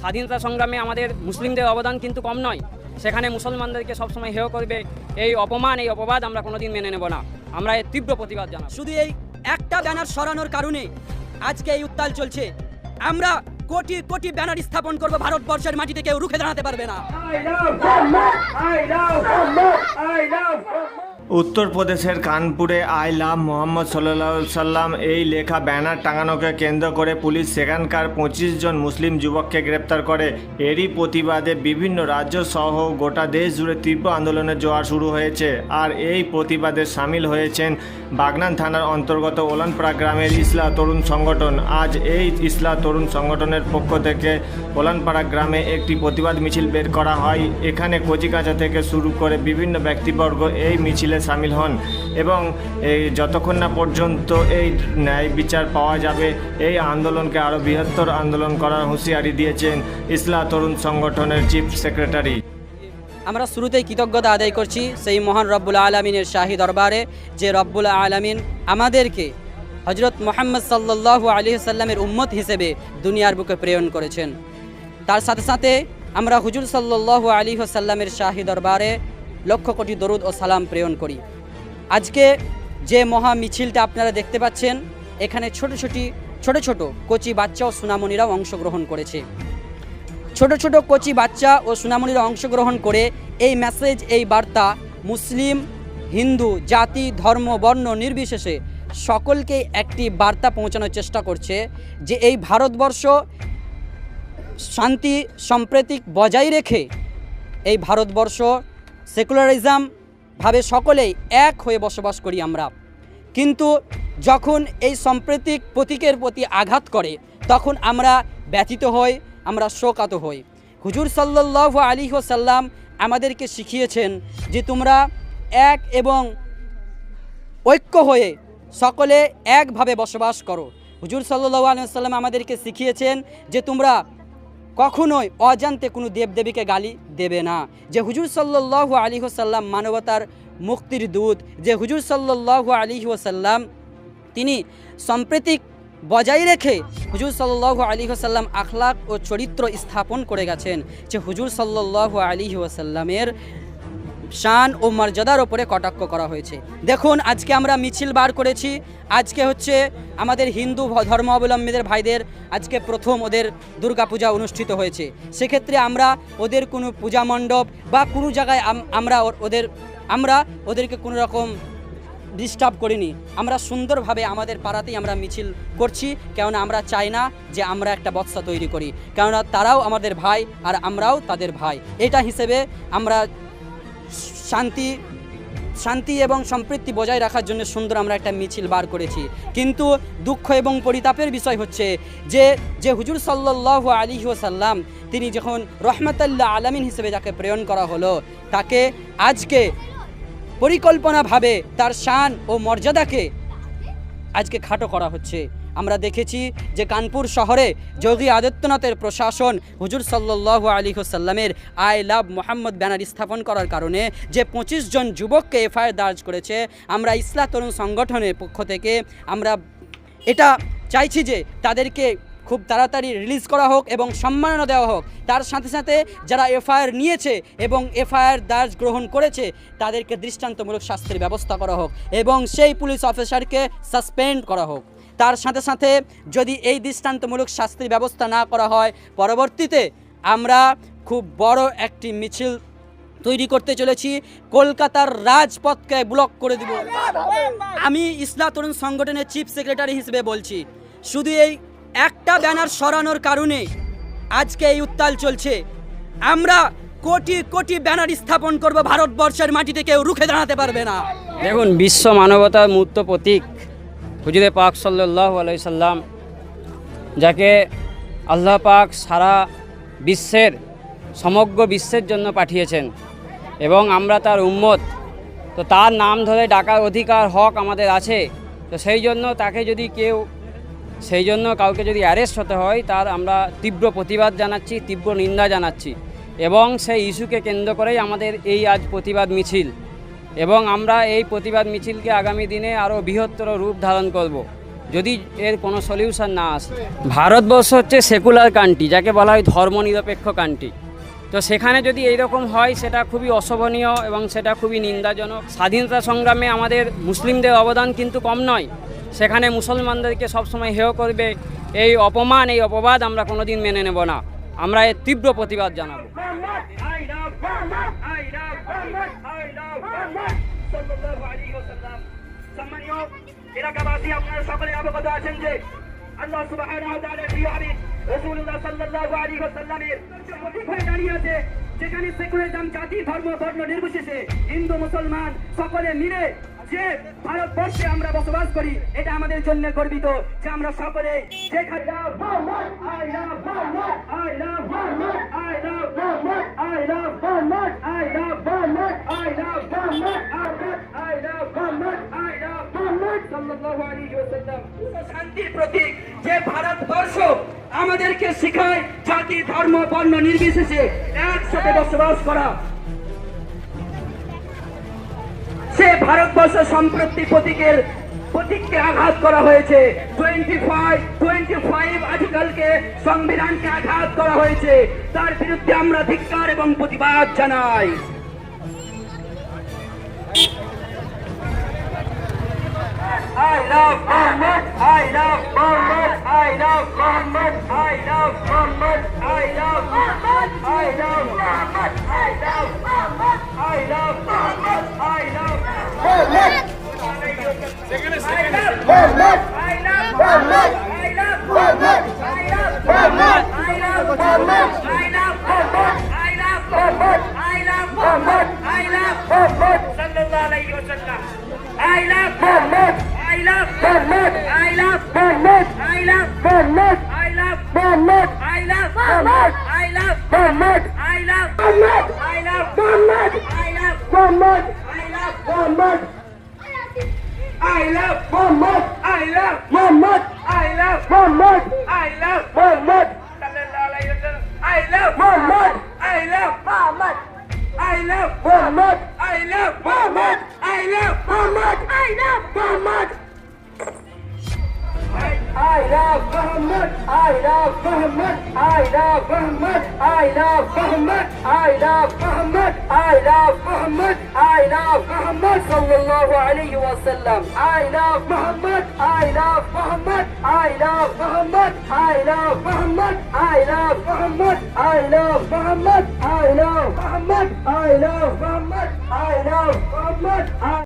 স্বাধীনতা সংগ্রামে আমাদের মুসলিমদের অবদান কিন্তু কম নয়। সেখানে মুসলমানদেরকে সবসময় হেয় করবে। এই অপমান এই অপবাদ আমরা কোনোদিন মেনে নেব না। আমরা এর তীব্র প্রতিবাদ জানাব। শুধু এই একটা ব্যানার সরানোর কারণে আজকে এই উত্তাল চলছে। আমরা কোটি কোটি ব্যানার স্থাপন করব। ভারতবর্ষের মাটিতে কেউ রুখে দাঁড়াতে পারবে না। উত্তরপ্রদেশের কানপুরে আই লাভ মোহাম্মদ সাল্লা সাল্লাম এই লেখা ব্যানার টাঙানোকে কেন্দ্র করে পুলিশ সেখানকার পঁচিশ জন মুসলিম যুবককে গ্রেপ্তার করে। এরই প্রতিবাদে বিভিন্ন রাজ্য সহ গোটা দেশ জুড়ে তীব্র আন্দোলনের জোয়ার শুরু হয়েছে। আর এই প্রতিবাদে সামিল হয়েছেন বাগনান থানার অন্তর্গত ওলানপাড়া গ্রামের ইসলা তরুণ সংগঠন। আজ এই ইসলা তরুণ সংগঠনের পক্ষ থেকে ওলানপাড়া গ্রামে একটি প্রতিবাদ মিছিল বের করা হয়। এখানে কচিকাঁচা থেকে শুরু করে বিভিন্ন ব্যক্তিবর্গ এই মিছিলে সামিল হন এবং এই যতক্ষণ না পর্যন্ত এই ন্যায় বিচার পাওয়া যাবে, এই আন্দোলনকে আরও বৃহত্তর আন্দোলন করার হুঁশিয়ারি দিয়েছেন ইসলা তরুণ সংগঠনের চিফ সেক্রেটারি। আমরা শুরুতেই কৃতজ্ঞতা আদায় করছি সেই মহান রব্বুল আলমিনের শাহী দরবারে যে রব্বুল আলমিন আমাদেরকে হজরত মোহাম্মদ সাল্লাহ আলী সাল্লামের উম্মত হিসেবে দুনিয়ার বুকে প্রেরণ করেছেন। তার সাথে সাথে আমরা হুজুর সাল্লাহ আলী সাল্লামের শাহী দরবারে লক্ষ কোটি দরুদ ও সালাম প্রেরণ করি। আজকে যে মহা মিছিলটা আপনারা দেখতে পাচ্ছেন, এখানে ছোট ছোটি, ছোট ছোট কচি বাচ্চা ও সুনামণিরাও অংশগ্রহণ করেছে। ছোট ছোট কচি বাচ্চা ও সুনামণিরা অংশগ্রহণ করে এই মেসেজ এই বার্তা মুসলিম, হিন্দু, জাতি, ধর্ম, বর্ণ নির্বিশেষে সকলকে একটি বার্তা পৌঁছানোর চেষ্টা করছে যে এই ভারতবর্ষ শান্তি, সম্প্রীতিক বজায় রেখে এই ভারতবর্ষ সেকুলারিজম ভাবে সকলেই এক হয়ে বসবাস করি আমরা। কিন্তু যখন এই সাম্প্রতিক প্রতীকের প্রতি আঘাত করে, তখন আমরা ব্যথিত হই, আমরা শোকাত হই। হুজুর সাল্লাহ আলী সাল্লাম আমাদেরকে শিখিয়েছেন যে তোমরা এক এবং ঐক্য হয়ে সকলে একভাবে বসবাস করো। হুজুর সাল্লাহ আলিয়াল্লাম আমাদেরকে শিখিয়েছেন যে তোমরা কখনোই অজান্তে কোনো দেবদেবীকে গালি দেবে না। যে হুজুর সাল্লাহ আলী হোসাল্লাম মানবতার মুক্তির দূত, যে হুজুর সাল্লাহ আলী ওসাল্লাম তিনি সাম্প্রতিক বজায় রেখে হুজুর সাল্লাহ আলী ওসাল্লাম আখলাক ও চরিত্র স্থাপন করে গেছেন, যে হুজুর সাল্লাহ আলী ওয়াসাল্লামের শান ও মর্যাদার ওপরে কটাক্ষ করা হয়েছে। দেখুন, আজকে আমরা মিছিল বার করেছি। আজকে হচ্ছে আমাদের হিন্দু ধর্মাবলম্বীদের ভাইদের আজকে প্রথম ওদের দুর্গাপূজা অনুষ্ঠিত হয়েছে। সেক্ষেত্রে আমরা ওদের কোনো পূজা মণ্ডপ বা কোনো জায়গায় আম- আমরা ওদের, আমরা ওদেরকে কোনো রকম ডিস্টার্ব করিনি। আমরা সুন্দরভাবে আমাদের পাড়াতেই আমরা মিছিল করছি, কেননা আমরা চাই না যে আমরা একটা বৎসা তৈরি করি। কেননা তারাও আমাদের ভাই আর আমরাও তাদের ভাই। এটা হিসেবে আমরা শান্তি শান্তি এবং সম্পৃক্তি বজায় রাখার জন্য সুন্দর আমরা একটা মিছিল বার করেছি। কিন্তু দুঃখ এবং পরিতাপের বিষয় হচ্ছে যে যে হুজুর সাল্লাহ আলী সাল্লাম তিনি যখন রহমতাল্লাহ আলামিন হিসেবে যাকে প্রেরণ করা হলো, তাকে আজকে পরিকল্পনাভাবে তার শান ও মর্যাদাকে আজকে খাটো করা হচ্ছে। আমরা দেখেছি যে কানপুর শহরে যোগী আদিত্যনাথের প্রশাসন হুজুর সাল্লাহ আলী সাল্লামের আই লাভ মোহাম্মদ ব্যানার স্থাপন করার কারণে যে পঁচিশ জন যুবককে এফআইআর দার্জ করেছে, আমরা ইসলা তরুণ সংগঠনের পক্ষ থেকে আমরা এটা চাইছি যে তাদেরকে খুব তাড়াতাড়ি রিলিজ করা হোক এবং সম্মাননা দেওয়া হোক। তার সাথে সাথে যারা এফআইআর নিয়েছে এবং এফআইআর দার্জ গ্রহণ করেছে, তাদেরকে দৃষ্টান্তমূলক শাস্তির ব্যবস্থা করা হোক এবং সেই পুলিশ অফিসারকে সাসপেন্ড করা হোক। তার সাথে সাথে যদি এই দৃষ্টান্তমূলক শাস্তির ব্যবস্থা না করা হয়, পরবর্তীতে আমরা খুব বড় একটি মিছিল তৈরি করতে চলেছি। কলকাতার রাজপথকে ব্লক করে দিব। আমি ইসলা তরুণ সংগঠনের চিফ সেক্রেটারি হিসেবে বলছি, শুধু এই একটা ব্যানার সরানোর কারণে আজকে এই উত্তাল চলছে। আমরা কোটি কোটি ব্যানার স্থাপন করব, ভারতবর্ষের মাটিতে কেউ রুখে দাঁড়াতে পারবে না। দেখুন, বিশ্ব মানবতার মূর্ত প্রতীক। হুজুরে পাক সাল্লাহ আলাই সাল্লাম, যাকে আল্লাহ পাক সারা বিশ্বের, সমগ্র বিশ্বের জন্য পাঠিয়েছেন এবং আমরা তার উম্মত, তো তার নাম ধরে ডাকার অধিকার, হক আমাদের আছে, তো সেই জন্য তাকে যদি কেউ, সেই জন্য কাউকে যদি অ্যারেস্ট হতে হয়, তার আমরা তীব্র প্রতিবাদ জানাচ্ছি, তীব্র নিন্দা জানাচ্ছি এবং সেই ইস্যুকে কেন্দ্র করেই আমাদের এই আজ প্রতিবাদ মিছিল। এবং আমরা এই প্রতিবাদ মিছিলকে আগামী দিনে আরও বৃহত্তর রূপ ধারণ করব, যদি এর কোনো সলিউশন না আসে। ভারতবর্ষ হচ্ছে সেকুলার কান্ট্রি, যাকে বলা হয় ধর্মনিরপেক্ষ কান্ট্রি। তো সেখানে যদি এইরকম হয়, সেটা খুবই অশোভনীয় এবং সেটা খুবই নিন্দাজনক। স্বাধীনতা সংগ্রামে আমাদের মুসলিমদের অবদান কিন্তু কম নয়। সেখানে মুসলমানদেরকে সবসময় হেয় করবে। এই অপমান, এই অপবাদ আমরা কোনোদিন মেনে নেব না। আমরা এর তীব্র প্রতিবাদ জানাব। এলাকাবাসী আপনারা সকলে অবগত আছেন যে আল্লাহ সুবহানাহু ওয়া তাআলার প্রিয় রাসূলুল্লাহ সাল্লাল্লাহু আলাইহি ওয়াসাল্লামের হয়ে দাঁড়িয়ে আছে যেখানে সেকুলারিজম জাতি ধর্ম বর্ণ নির্বিশেষে হিন্দু মুসলমান সকলে মিলে যে ভারতবর্ষে আমরা বসবাস করি, এটা আমাদের জন্য গর্বিত যে আমরা সকলে I love. আমাদেরকে জাতি, ধর্ম, বর্ণ নির্বিশেষে একসাথে বসবাস করা। সে ভারতবর্ষ সম্পত্তি প্রতীকের, প্রতীককে আঘাত করা হয়েছে। টোয়েন্টি ফাইভ টোয়েন্টি ফাইভ সংবিধানকে আঘাত করা হয়েছে। তার বিরুদ্ধে আমরা ধিক্কার এবং প্রতিবাদ জানাই। I love Muhammad, Muhammad, love Muhammad. I love Muhammad. I love Muhammad. I love Muhammad. I love Muhammad. I love Muhammad. I love Muhammad. I love Muhammad. I love Muhammad. I love Muhammad. I love Muhammad. I love Muhammad. I love. Sallallahu alayhi wa sallam. I love Muhammad. I love Muhammad. I love Muhammad. I love Muhammad. I love Muhammad. I love Muhammad. I love Muhammad. I love Muhammad. I love Muhammad. I love Muhammad. I love Muhammad. I love Muhammad. I love Muhammad sallallahu alayhi wa sallam. I love Muhammad. I love Muhammad. I love Muhammad. I love Muhammad. I love Muhammad. I love Muhammad. I love Muhammad. I love Muhammad. I love Muhammad.